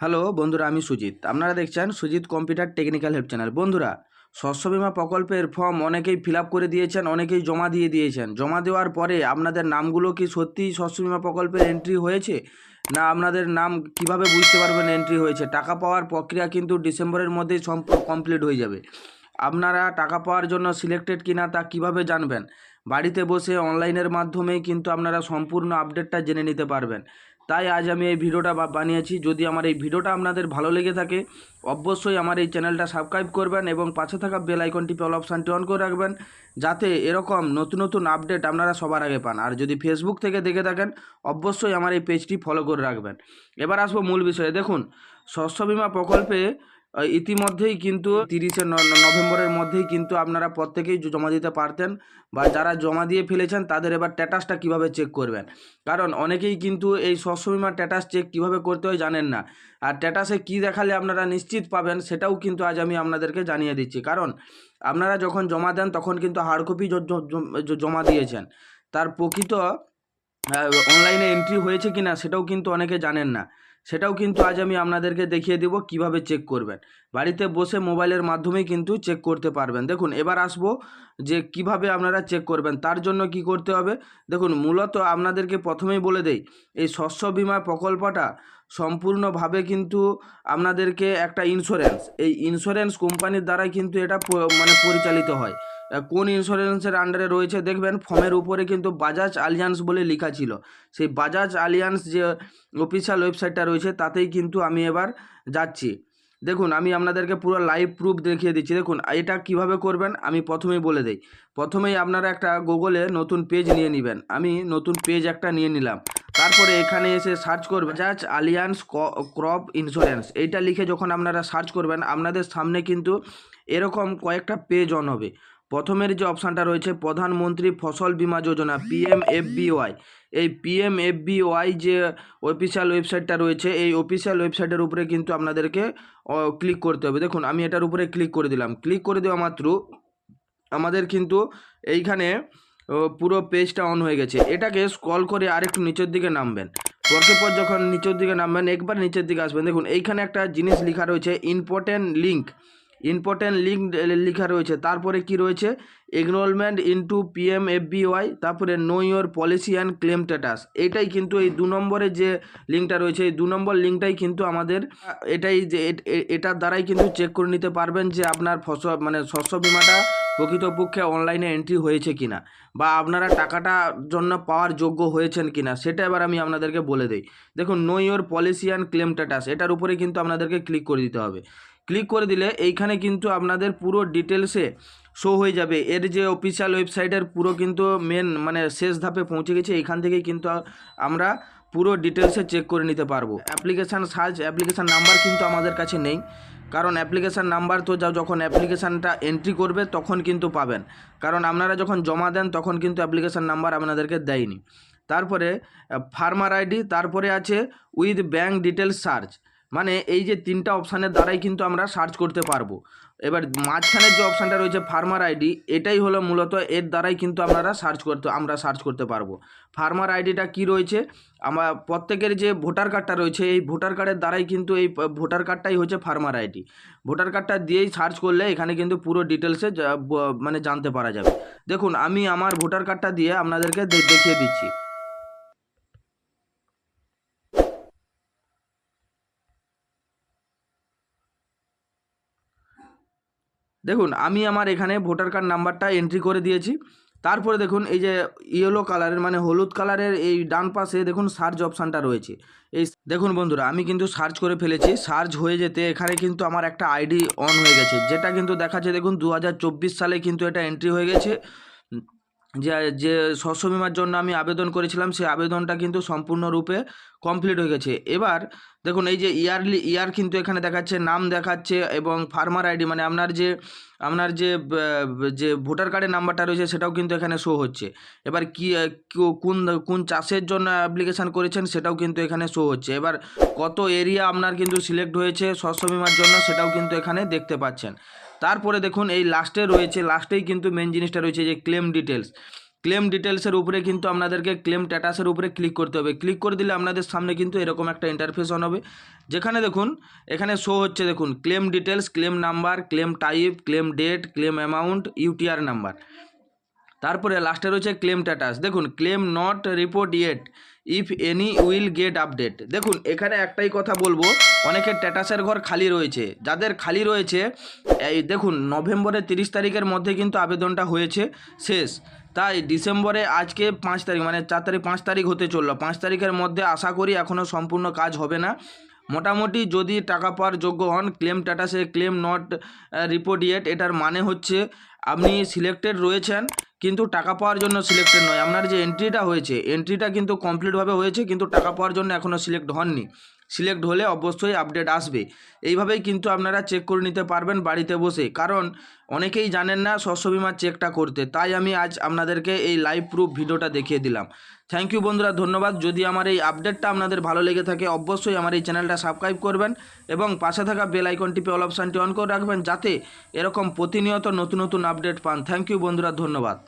Hello বন্ধুরা, আমি সুজিত। আপনারা দেখছেন Sujit computer technical help channel. বন্ধুরা, শস্য বিমা প্রকল্পের ফর্ম অনেকেই ফিল করে দিয়েছেন, অনেকেই জমা দিয়ে দিয়েছেন। জমা দেওয়ার পরে আপনাদের নামগুলো কি সত্যিই শস্য বিমা প্রকল্পের এন্ট্রি হয়েছে? না আপনাদের নাম কীভাবে বুঝতে পারবেন এন্ট্রি হয়েছে? টাকা পাওয়ার প্রক্রিয়া কিন্তু ডিসেম্বরের মধ্যেই কমপ্লিট হয়ে যাবে। আপনারা টাকা পাওয়ার জন্য সিলেক্টেড কিনা তা কীভাবে জানবেন? বাড়িতে বসে অনলাইনের মাধ্যমেই কিন্তু আপনারা সম্পূর্ণ আপডেটটা জেনে নিতে পারবেন। তাই আজ আমি এই ভিডিওটা বানিয়েছি। যদি আমার এই ভিডিওটা আপনাদের ভালো লেগে থাকে, অবশ্যই আমার এই চ্যানেলটা সাবস্ক্রাইব করবেন এবং পাশে থাকা বেল আইকনটি অল অপশানটি অন করে রাখবেন, যাতে এরকম নতুন নতুন আপডেট আপনারা সবার আগে পান। আর যদি ফেসবুক থেকে দেখে থাকেন, অবশ্যই আমার এই পেজটি ফলো করে রাখবেন। এবার আসব মূল বিষয়ে। দেখুন, শস্য বিমা প্রকল্পে ইতিমধ্যেই কিন্তু তিরিশে নভেম্বরের মধ্যেই কিন্তু আপনারা প্রত্যেকেই জমা দিতে পারতেন বা যারা জমা দিয়ে ফেলেছেন তাদের এবার স্ট্যাটাসটা কীভাবে চেক করবেন? কারণ অনেকেই কিন্তু এই শস্য বিমার স্ট্যাটাস চেক কীভাবে করতে হয় জানেন না। আর স্ট্যাটাসে কী দেখালে আপনারা নিশ্চিত পাবেন সেটাও কিন্তু আজ আমি আপনাদেরকে জানিয়ে দিচ্ছি। কারণ আপনারা যখন জমা দেন তখন কিন্তু হার্ড কপি জমা দিয়েছেন। তার প্রকৃত অনলাইনে এন্ট্রি হয়েছে কি না সেটাও কিন্তু অনেকে জানেন না। সেটাও কিন্তু আজ আমি আপনাদেরকে দেখিয়ে দেবো কীভাবে চেক করবেন। বাড়িতে বসে মোবাইলের মাধ্যমেই কিন্তু চেক করতে পারবেন। দেখুন, এবার আসব যে কীভাবে আপনারা চেক করবেন, তার জন্য কি করতে হবে? দেখুন, মূলত আপনাদেরকে প্রথমেই বলে দেই, এই শস্য বিমা প্রকল্পটা সম্পূর্ণভাবে কিন্তু আপনাদেরকে একটা ইন্স্যুরেন্স এই ইন্স্যুরেন্স কোম্পানির দ্বারাই কিন্তু এটা মানে পরিচালিত হয়। কোন ইন্স্যুরেন্সের আন্ডারে রয়েছে দেখবেন ফর্মের উপরে কিন্তু বাজাজ আলিয়ান্স বলে লেখা ছিল। সেই বাজাজ আলিয়ান্স যে অফিসিয়াল ওয়েবসাইটটা রয়েছে, তাতেই কিন্তু আমি এবার যাচ্ছি। দেখুন, আমি আপনাদেরকে পুরো লাইভ প্রুফ দেখিয়ে দিচ্ছি। দেখুন, এটা কীভাবে করবেন, আমি প্রথমেই বলে দেই। প্রথমেই আপনারা একটা গুগলে নতুন পেজ নিয়ে নেবেন। আমি নতুন পেজ একটা নিয়ে নিলাম। তারপরে এখানে এসে সার্চ করবেন বাজাজ আলিয়ান্স ক্রপ ইন্স্যুরেন্স এইটা লিখে যখন আপনারা সার্চ করবেন, আপনাদের সামনে কিন্তু এরকম কয়েকটা পেজ অন হবে। প্রথমের যে অপশানটা রয়েছে, প্রধানমন্ত্রী ফসল বীমা যোজনা, পিএমএফবিওয়াই। এই পিএমএফবিওয়াই যে অফিসিয়াল ওয়েবসাইটটা রয়েছে, এই অফিসিয়াল ওয়েবসাইটের উপরে কিন্তু আপনাদেরকে ক্লিক করতে হবে। দেখুন, আমি এটার উপরে ক্লিক করে দিলাম। ক্লিক করে দেওয়া মাত্র আমাদের কিন্তু এইখানে পুরো পেজটা অন হয়ে গেছে। এটাকে স্ক্রল করে আরেকটু নিচের দিকে নামবেন। পরকে পর যখন নিচের দিকে নামবেন, একবার নিচের দিকে আসবেন। দেখুন, এইখানে একটা জিনিস লেখা রয়েছে ইম্পর্টেন্ট লিঙ্ক ইম্পর্টেন্ট লিঙ্ক লেখা রয়েছে। তারপরে কি রয়েছে? এগনোলমেন্ট ইনটু পিএম এফবিওয়াই তারপরে know your policy and claim status এটাই কিন্তু এই দু নম্বরের যে লিঙ্কটা রয়েছে, এই দু নম্বর লিঙ্কটাই কিন্তু আমাদের, এটাই যে এটার দ্বারাই কিন্তু চেক করে নিতে পারবেন যে আপনার ফসল মানে শস্য বিমাটা প্রকৃতপক্ষে অনলাইনে এন্ট্রি হয়েছে কিনা, বা আপনারা টাকাটা জন্য পাওয়ার যোগ্য হয়েছেন কিনা, সেটা এবার আমি আপনাদেরকে বলে দিই। দেখুন know your policy and claim status এটার উপরে কিন্তু আপনাদেরকে ক্লিক করে দিতে হবে। ক্লিক করে দিলে এইখানে কিন্তু আপনাদের পুরো ডিটেলসে শো হয়ে যাবে। এর যে অফিসিয়াল ওয়েবসাইটের পুরো কিন্তু মেন মানে শেষ ধাপে পৌঁছে গেছে, এইখান থেকেই কিন্তু আমরা পুরো ডিটেলসে চেক করে নিতে পারব। অ্যাপ্লিকেশান সার্চ অ্যাপ্লিকেশান নাম্বার কিন্তু আমাদের কাছে নেই। কারণ অ্যাপ্লিকেশান নাম্বার তো যা যখন অ্যাপ্লিকেশানটা এন্ট্রি করবে তখন কিন্তু পাবেন। কারণ আপনারা যখন জমা দেন তখন কিন্তু অ্যাপ্লিকেশান নাম্বার আপনাদেরকে দেয়নি। তারপরে ফার্মার আইডি তারপরে আছে উইথ ব্যাঙ্ক ডিটেলস সার্চ মানে এই যে তিনটা অপশানের দ্বারাই কিন্তু আমরা সার্চ করতে পারব। এবার মাঝখানের যে অপশানটা রয়েছে ফার্মার আইডি এটাই হলো মূলত এর দ্বারাই কিন্তু আপনারা সার্চ করতে, আমরা সার্চ করতে পারব। ফার্মার আইডিটা কি রয়েছে? আমার প্রত্যেকের যে ভোটার কার্ডটা রয়েছে, এই ভোটার কার্ডের দ্বারাই কিন্তু এই ভোটার কার্ডটাই হচ্ছে ফার্মার আইডি ভোটার কার্ডটা দিয়েই সার্চ করলে এখানে কিন্তু পুরো ডিটেলসে মানে জানতে পারা যাবে। দেখুন, আমি আমার ভোটার কার্ডটা দিয়ে আপনাদেরকে দেখিয়ে দিচ্ছি। দেখুন, আমি আমার এখানে ভোটার কার্ড নাম্বারটা এন্ট্রি করে দিয়েছি। তারপরে দেখুন, এই যে ইয়েলো কালারের মানে হলুদ কালারের এই ডান পাশে দেখুন সার্চ অপশানটা রয়েছে। এই দেখুন বন্ধুরা, আমি কিন্তু সার্চ করে ফেলেছি। সার্চ হয়ে যেতে এখানে কিন্তু আমার একটা আইডি অন হয়ে গেছে। যেটা কিন্তু দেখাচ্ছে, দেখুন দু হাজার চব্বিশ সালে কিন্তু এটা এন্ট্রি হয়ে গেছে। যে যে শস্য বিমার জন্য আমি আবেদন করেছিলাম সেই আবেদনটা কিন্তু সম্পূর্ণরূপে কমপ্লিট হয়ে গেছে। এবার দেখুন, এই যে ইয়ারলি ইয়ার কিন্তু এখানে দেখাচ্ছে, নাম দেখাচ্ছে এবং ফার্মার আইডি মানে আপনার যে আপনার যে যে ভোটার কার্ডের নাম্বারটা রয়েছে, সেটাও কিন্তু এখানে শো হচ্ছে। এবার কি কোন কোন চাষের জন্য অ্যাপ্লিকেশান করেছেন, সেটাও কিন্তু এখানে শো হচ্ছে। এবার কত এরিয়া আপনার কিন্তু সিলেক্ট হয়েছে শস্য বিমার জন্য, সেটাও কিন্তু এখানে দেখতে পাচ্ছেন। তারপরে দেখুন এই লাস্টে রয়েছে লাস্টেই কিন্তু মেন জিনিসটা রয়েছে যে ক্লেম ডিটেলস ক্লেম ডিটেলসের উপরে কিন্তু আপনাদেরকে ক্লেম স্ট্যাটাসের উপরে ক্লিক করতে হবে। ক্লিক করে দিলে আপনাদের সামনে কিন্তু এরকম একটা ইন্টারফেস অন হবে। যেখানে দেখুন, এখানে শো হচ্ছে দেখুন claim details claim number claim type claim date claim amount UTR number তারপরে লাস্টে রয়েছে ক্লেম স্ট্যাটাস দেখুন claim not report yet if any will get update দেখুন, এখানে একটাই কথা বলব, অনেকের ট্যাটাসের ঘর খালি রয়েছে। যাদের খালি রয়েছে, এই দেখুন, নভেম্বরের তিরিশ তারিখের মধ্যে কিন্তু আবেদনটা হয়েছে, শেষ। তাই ডিসেম্বরে আজকে পাঁচ তারিখ মানে চার তারিখ, পাঁচ তারিখ হতে চলল। পাঁচ তারিখের মধ্যে আশা করি এখনও সম্পূর্ণ কাজ হবে না। মোটামুটি যদি টাকা পাওয়ার যোগ্য হন ক্লেম স্ট্যাটাসে ক্লেম নট রিপোর্ট ইয়েট এটার মানে হচ্ছে আপনি সিলেক্টেড রয়েছেন। কিন্তু টাকা পাওয়ার জন্য সিলেক্টেড নয়। আপনার যে এন্ট্রিটা হয়েছে এন্ট্রিটা কিন্তু কমপ্লিটভাবে হয়েছে, কিন্তু টাকা পাওয়ার জন্য এখনও সিলেক্ট হননি। সিলেক্ট হলে অবশ্যই আপডেট আসবে। এইভাবেই কিন্তু আপনারা চেক করে নিতে পারবেন বাড়িতে বসে। কারণ অনেকেই জানেন না শস্য বিমার চেকটা করতে। তাই আমি আজ আপনাদেরকে এই লাইভ প্রুফ ভিডিওটা দেখিয়ে দিলাম। থ্যাংক ইউ বন্ধুরা, ধন্যবাদ। যদি আমার এই আপডেটটা আপনাদের ভালো লেগে থাকে, অবশ্যই আমার এই চ্যানেলটা সাবস্ক্রাইব করবেন এবং পাশে থাকা বেল আইকন টিপে অল অপশানটি অন করে রাখবেন, যাতে এরকম প্রতিনিয়ত নতুন নতুন আপডেট পান। থ্যাংক ইউ বন্ধুরা, ধন্যবাদ।